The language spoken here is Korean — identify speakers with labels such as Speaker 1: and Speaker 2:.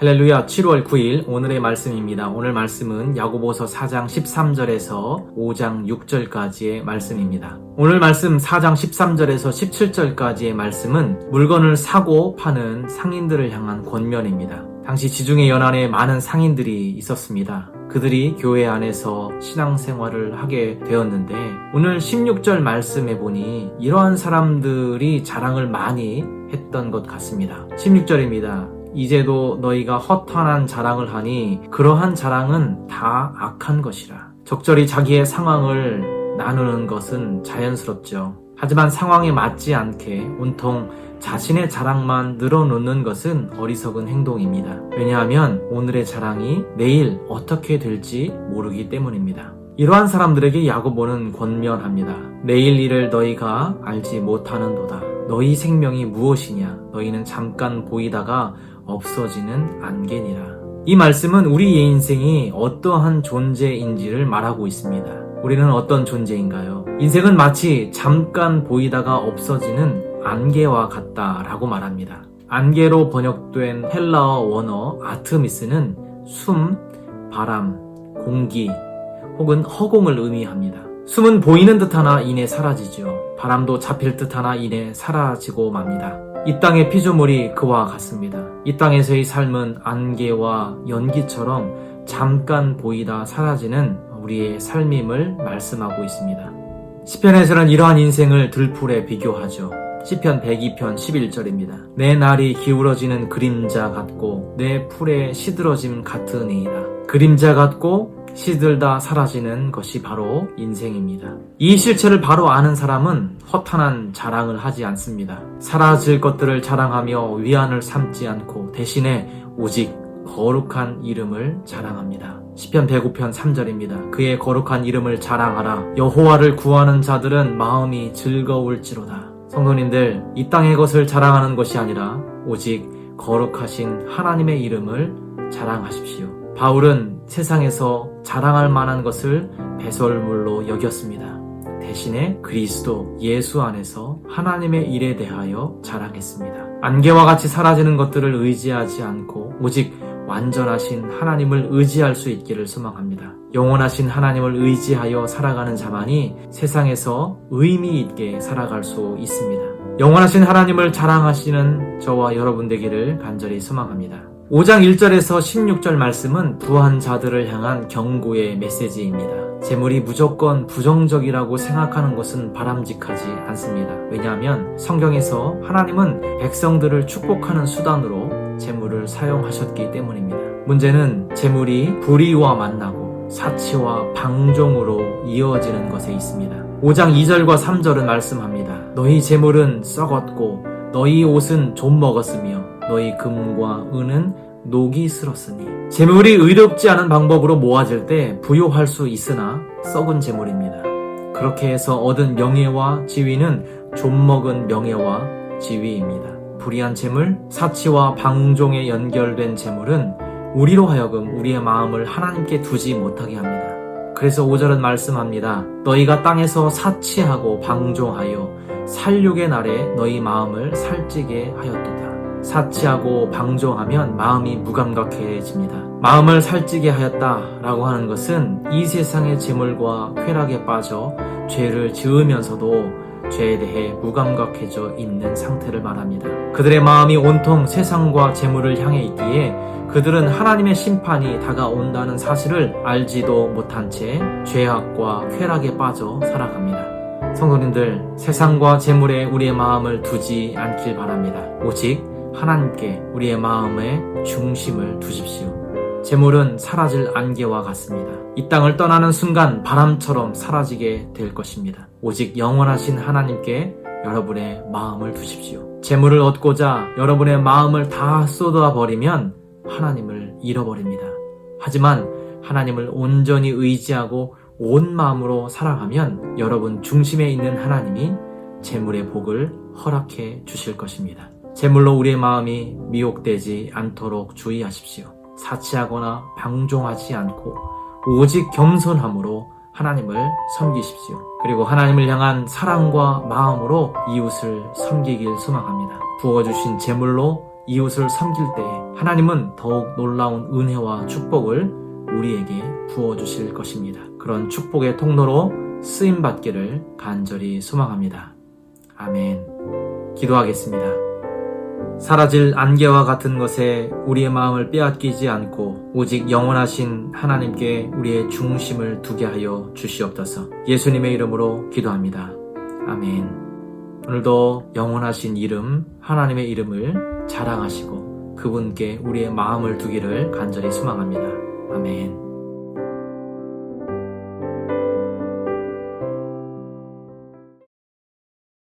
Speaker 1: 할렐루야 7월 9일 오늘의 말씀입니다. 오늘 말씀은 야고보서 4장 13절에서 5장 6절까지의 말씀입니다. 오늘 말씀 4장 13절에서 17절까지의 말씀은 물건을 사고 파는 상인들을 향한 권면입니다. 당시 지중해 연안에 많은 상인들이 있었습니다. 그들이 교회 안에서 신앙생활을 하게 되었는데 오늘 16절 말씀에 보니 이러한 사람들이 자랑을 많이 했던 것 같습니다. 16절입니다. 이제도 너희가 허탄한 자랑을 하니 그러한 자랑은 다 악한 것이라. 적절히 자기의 상황을 나누는 것은 자연스럽죠. 하지만 상황에 맞지 않게 온통 자신의 자랑만 늘어놓는 것은 어리석은 행동입니다. 왜냐하면 오늘의 자랑이 내일 어떻게 될지 모르기 때문입니다. 이러한 사람들에게 야고보는 권면합니다. 내일 일을 너희가 알지 못하는도다. 너희 생명이 무엇이냐? 너희는 잠깐 보이다가 없어지는 안개니라. 이 말씀은 우리의 인생이 어떠한 존재인지를 말하고 있습니다. 우리는 어떤 존재인가요? 인생은 마치 잠깐 보이다가 없어지는 안개와 같다라고 말합니다. 안개로 번역된 헬라어 원어 아트미스는 숨, 바람, 공기 혹은 허공을 의미합니다. 숨은 보이는 듯 하나 이내 사라지죠. 바람도 잡힐 듯 하나 이내 사라지고 맙니다. 이 땅의 피조물이 그와 같습니다. 이 땅에서의 삶은 안개와 연기처럼 잠깐 보이다 사라지는 우리의 삶임을 말씀하고 있습니다. 시편에서는 이러한 인생을 들풀에 비교하죠. 시편 102편 11절입니다. 내 날이 기울어지는 그림자 같고 내 풀에 시들어짐 같으니이다. 그림자 같고 시들다 사라지는 것이 바로 인생입니다. 이 실체를 바로 아는 사람은 허탄한 자랑을 하지 않습니다. 사라질 것들을 자랑하며 위안을 삼지 않고 대신에 오직 거룩한 이름을 자랑합니다. 시편 105편 3절입니다. 그의 거룩한 이름을 자랑하라. 여호와를 구하는 자들은 마음이 즐거울지로다. 성도님들, 이 땅의 것을 자랑하는 것이 아니라 오직 거룩하신 하나님의 이름을 자랑하십시오. 바울은 세상에서 자랑할 만한 것을 배설물로 여겼습니다. 대신에 그리스도 예수 안에서 하나님의 일에 대하여 자랑했습니다. 안개와 같이 사라지는 것들을 의지하지 않고 오직 완전하신 하나님을 의지할 수 있기를 소망합니다. 영원하신 하나님을 의지하여 살아가는 자만이 세상에서 의미 있게 살아갈 수 있습니다. 영원하신 하나님을 자랑하시는 저와 여러분 되기를 간절히 소망합니다. 5장 1절에서 16절 말씀은 부한 자들을 향한 경고의 메시지입니다. 재물이 무조건 부정적이라고 생각하는 것은 바람직하지 않습니다. 왜냐하면 성경에서 하나님은 백성들을 축복하는 수단으로 재물을 사용하셨기 때문입니다. 문제는 재물이 불의와 만나고 사치와 방종으로 이어지는 것에 있습니다. 5장 2절과 3절은 말씀합니다. 너희 재물은 썩었고 너희 옷은 좀 먹었으며 너희 금과 은은 녹이 슬었으니 재물이 의롭지 않은 방법으로 모아질 때 부요할 수 있으나 썩은 재물입니다. 그렇게 해서 얻은 명예와 지위는 좀 먹은 명예와 지위입니다. 불의한 재물, 사치와 방종에 연결된 재물은 우리로 하여금 우리의 마음을 하나님께 두지 못하게 합니다. 그래서 5절은 말씀합니다. 너희가 땅에서 사치하고 방종하여 살육의 날에 너희 마음을 살찌게 하였도다. 사치하고 방종하면 마음이 무감각해집니다. 마음을 살찌게 하였다라고 하는 것은 이 세상의 재물과 쾌락에 빠져 죄를 지으면서도 죄에 대해 무감각해져 있는 상태를 말합니다. 그들의 마음이 온통 세상과 재물을 향해 있기에 그들은 하나님의 심판이 다가온다는 사실을 알지도 못한 채 죄악과 쾌락에 빠져 살아갑니다. 성도님들, 세상과 재물에 우리의 마음을 두지 않길 바랍니다. 오직 하나님께 우리의 마음의 중심을 두십시오. 재물은 사라질 안개와 같습니다. 이 땅을 떠나는 순간 바람처럼 사라지게 될 것입니다. 오직 영원하신 하나님께 여러분의 마음을 두십시오. 재물을 얻고자 여러분의 마음을 다 쏟아 버리면 하나님을 잃어버립니다. 하지만 하나님을 온전히 의지하고 온 마음으로 사랑하면 여러분 중심에 있는 하나님이 재물의 복을 허락해 주실 것입니다. 재물로 우리의 마음이 미혹되지 않도록 주의하십시오. 사치하거나 방종하지 않고 오직 겸손함으로 하나님을 섬기십시오. 그리고 하나님을 향한 사랑과 마음으로 이웃을 섬기길 소망합니다. 부어주신 재물로 이웃을 섬길 때 하나님은 더욱 놀라운 은혜와 축복을 우리에게 부어주실 것입니다. 그런 축복의 통로로 쓰임받기를 간절히 소망합니다. 아멘. 기도하겠습니다. 사라질 안개와 같은 것에 우리의 마음을 빼앗기지 않고 오직 영원하신 하나님께 우리의 중심을 두게 하여 주시옵소서. 예수님의 이름으로 기도합니다. 아멘. 오늘도 영원하신 이름, 하나님의 이름을 자랑하시고 그분께 우리의 마음을 두기를 간절히 소망합니다. 아멘.